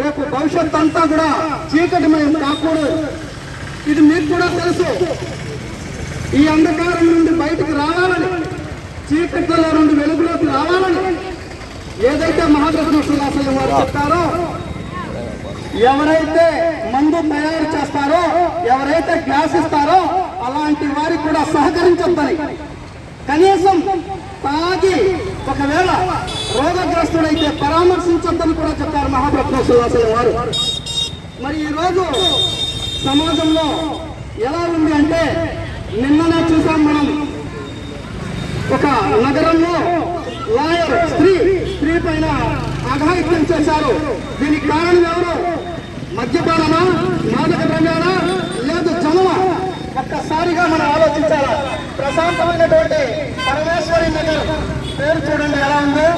రేపు భవిష్యత్ అంతా కూడా చీకటిమయం కాకూడదు. ఇది మీకు కూడా తెలుసు. ఈ అంధకారం నుండి బయటికి రావాలని చీకటిలో నుండి వెలుగులోకి రావాలని ఏదైతే మహాకృష్ణ సులాసలం వారు చెప్తారో ఎవరైతే మందు తయారు చేస్తారో ఎవరైతే గ్యాస్ ఇస్తారో అలాంటి వారికి కూడా సహకరించొద్దని. కనీసం తాగి ఒకవేళ రోగగ్రస్తుడైతే పరామర్శించొద్దని కూడా చెప్పారు మహాప్రభు వారు. మరి ఈరోజు సమాజంలో ఎలా ఉంది అంటే నిన్ననే చూసాం మనం ఒక నగరంలో లాయర్ స్త్రీ స్త్రీ పైన అఘాయిత్యం చేశారు. దీనికి కారణం ఎవరు? మద్యపానమా? మాదక ద్రవ్యాలా లేదు జనమా? ఒక్కసారిగా మనం ఆలోచించాలా? ప్రశాంతమైనటువంటి పరమేశ్వరి నగర్. పేరు చూడండి ఎలా ఉందో.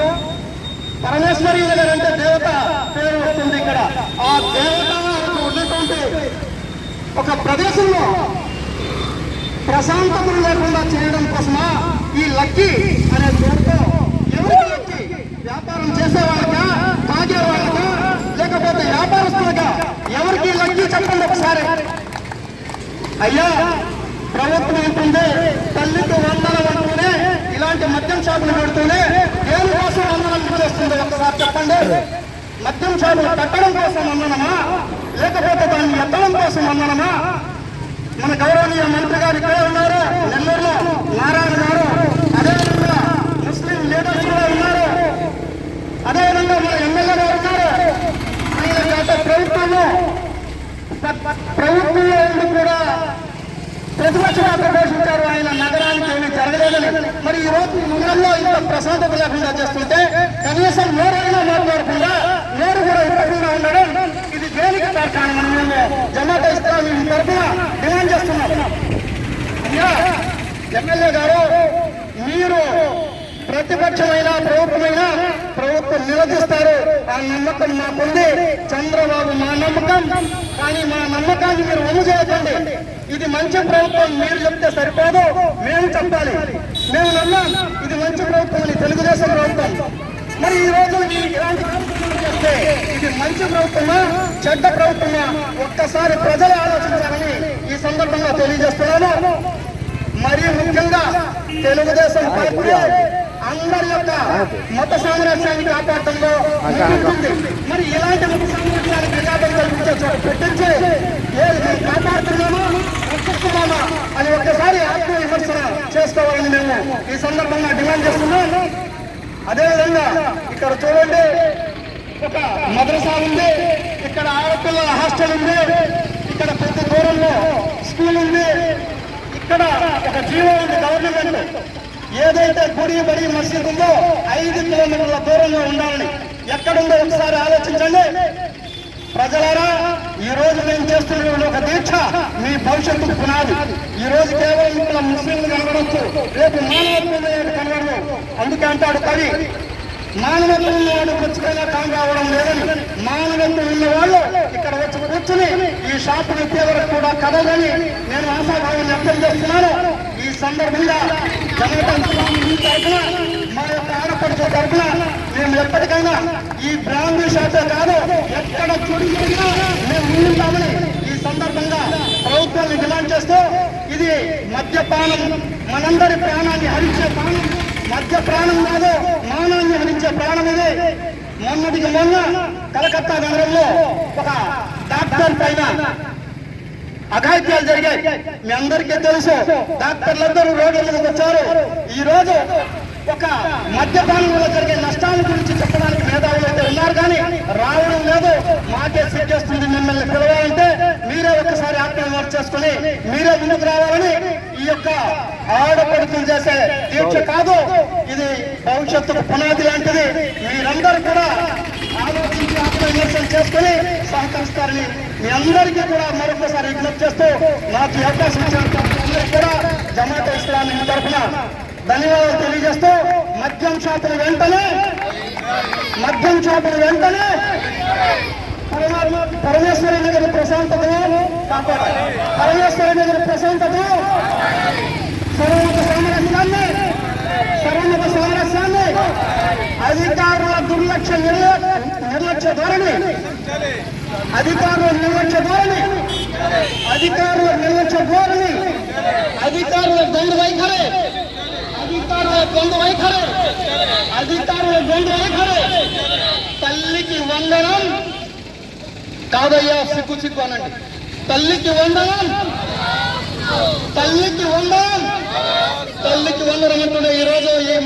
పరమేశ్వరి నగర్ అంటే దేవత పేరు వస్తుంది ఇక్కడ. ఆ దేవత ఉన్నటువంటి ఒక ప్రదేశంలో ప్రశాంతతను లేకుండా చేయడం కోసమా ఈ లక్కీ అనే పేరుతో ఎవరికి లక్కీ? వ్యాపారం చేసే వాళ్ళకా లేకపోతే వ్యాపారస్తులుగా ఎవరికి లక్కీ చెప్పండి ఒకసారి. అయ్యా ప్రభుత్వం ఉంటుంది తల్లికి వందల వంటూనే ఇలాంటి మద్యం షాపులు పెడుతూనే దేనికోసం వందనం చేస్తుంది ఒకసారి చెప్పండి మద్యం షాపులు పెట్టడం కోసం వందనమా లేకపోతే దాన్ని ఎత్తడం కోసం వందనమా మన గౌరవనీయ మంత్రి గారు ఇక్కడే ఉన్నారు. నెల్లూరులో నారాయణ గారు. అదేవిధంగా ముస్లిం లీడర్స్ కూడా ఉన్నారు. అదేవిధంగా మన ఎమ్మెల్యే గారు ఉన్నారు. ఆయన గత ప్రభుత్వంలో ప్రభుత్వం ఉండి కూడా ప్రతిపక్షంగా ప్రవేశించారు ఆయన నగరానికి ఏమీ జరగలేదని. మరి ఈ రోజు నగరంలో ఇంత ప్రశాంతత లేకుండా చేస్తుంటే కనీసం నోరైనా మాట్లాడకుండా నోరు కూడా ఇవ్వకుండా ఉండడం ఇది దేనికి కారణం మేము జమాత ఇస్లామీ తరఫున డిమాండ్ చేస్తున్నాం ఎమ్మెల్యే గారు మీరు ప్రతిపక్షమైన ప్రభుత్వమైన ప్రభుత్వం నిలదీస్తారు ఆ నమ్మకం మాకుంది చంద్రబాబు మా నమ్మకం కానీ మా నమ్మకాన్ని మీరు అమలు చేయకండి ఇది మంచి ప్రభుత్వం మీరు చెప్తే సరిపోదు మేము చెప్పాలి మేము నమ్మాం ఇది మంచి ప్రభుత్వం అని తెలుగుదేశం ప్రభుత్వం మరి ఈ రోజు ఈ ఇలాంటి చేస్తే ఇది మంచి ప్రభుత్వమా చెడ్డ ప్రభుత్వమా? ఒక్కసారి ప్రజలు ఆలోచించాలని ఈ సందర్భంగా తెలియజేస్తున్నాను. మరీ ముఖ్యంగా తెలుగుదేశం పార్టీ అందరి యొక్క మత సామరస్యాన్ని కాపాడటంలో ముందుంటుంది. మరి ఇలాంటి మత సామరస్యాన్ని ప్రజాపం కల్పించే చోట పెట్టించి ఏది కాపాడుతున్నామో రక్షిస్తున్నామా అని ఒక్కసారి ఆత్మ విమర్శన చేసుకోవాలని మేము ఈ సందర్భంగా డిమాండ్ చేస్తున్నాము అదేవిధంగా ఇక్కడ చూడండి ఒక మద్రసా ఉంది ఇక్కడ ఆడపిల్లల హాస్టల్ ఉంది ఇక్కడ పెద్ద దూరంలో స్కూల్ ఉంది ఇక్కడ ఒక జీవో ఉంది గవర్నమెంట్. ఏదైతే గుడి బడి మసీద్ ఉందో ఐదు కిలోమీటర్ల దూరంలో ఉండాలని ఎక్కడుందో ఒకసారి ఆలోచించండి. ప్రజలారా ఈ రోజు మేము చేస్తున్న ఒక దీక్ష మీ భవిష్యత్తు పునాది. ఈ రోజు కేవలం ఇక్కడ ముస్లింలు కనబడవచ్చు రేపు మానవత్వం అందుకే అంటాడు మానవత్వం ఉన్నవాడు పుచ్చుకైనా కాం రావడం లేదని మానవత్వం ఉన్న వాళ్ళు ఇక్కడ వచ్చి కూర్చుని ఈ షాపు ఎత్తే వరకు కూడా కదలని నేను ఆశాభావం వ్యక్తం చేస్తున్నాను. ఈ సందర్భంగా జనగణం తరఫున మా యొక్క ఆడపడుచు తరఫున మేము ఎప్పటికైనా ఈ బ్రాహ్మణ షాపే కాదు ఎక్కడ చుడి మేము ముందుంటామని ఈ సందర్భంగా ప్రభుత్వాన్ని డిమాండ్ చేస్తూ ఇది మద్యపానం మనందరి ప్రాణాన్ని హరించే ప్రాణం మధ్య ప్రాణం కాదు మానవుని హరించే ప్రాణం ఇది. మొన్నటికి మొన్న కలకత్తా నగరంలో ఒక డాక్టర్ పైన అఘాయిత్యాలు జరిగాయి. మీ అందరికీ తెలుసు డాక్టర్లందరూ రోడ్ల మీదకి వచ్చారు. ఈ రోజు ఒక మద్యపానం వల్ల జరిగే నష్టాల గురించి చెప్పడానికి మేధావులు అయితే ఉన్నారు కానీ రావడం లేదు. మాకే సిగ్గేస్తుంది మిమ్మల్ని పిలవాలంటే మీరే ఒక ఆత్మవిమర్శ చేసుకుని మీరే ముందుకు రావాలని ఈ యొక్క ఆడపడుతులు చేసే దీక్ష కాదు. ఇది భవిష్యత్తుకు పునాది లాంటిది. మీరందరూ కూడా ఆలోచించి ఆత్మవిమర్శనం చేసుకుని సహకరిస్తారని మీ అందరికీ కూడా మరొకసారి విజ్ఞప్తి చేస్తూ నాకు అవకాశం ఇచ్చినందుకు కూడా జమాత ఇస్లామీ తరఫున. ధన్యవాదాలు తెలియజేస్తూ మద్యం షాపులు వెంటనే మద్యం షాపులు వెంటనే పరమేశ్వరి నగరి ప్రశాంతతను కాపాడాలి. పరమేశ్వరి నగరి ప్రశాంతత అధికారుల దుర్లక్ష్య నిర్లక్ష్య ధోరణి. అధికారుల నిర్లక్ష్య ధోరణి. అధికారుల నిర్లక్ష్య ధోరణి. అధికారుల దొంగ వైఖరే. అధికారుల దొంగ వైఖరే. అధికారుల దొంగ వైఖరే. తల్లికి వందనం. కాదయ్యా సిగ్గు సిగ్గు అనండి. తల్లికి వందనం. తల్లికి వందనం. తల్లికి వందనం అంటుండే ఈ రోజు ఈ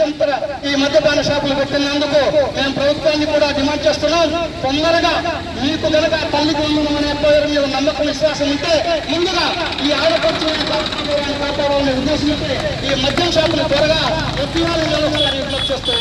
మద్యంతర ఈ మద్యపాన షాపులు పెట్టినందుకు మేము ప్రభుత్వాన్ని కూడా డిమాండ్ చేస్తున్నాం. తొందరగా మీకు కనుక తల్లికి వందనం అనే పేరు మీద నమ్మకం విశ్వాసం ఉంటే ముందుగా ఈ ఆడపడుచుని కాపాడాలనే ఉద్దేశం ఈ మద్యం షాపులు త్వరగా ఎత్తివాళ్ళు వ్యవస్థ చేస్తూ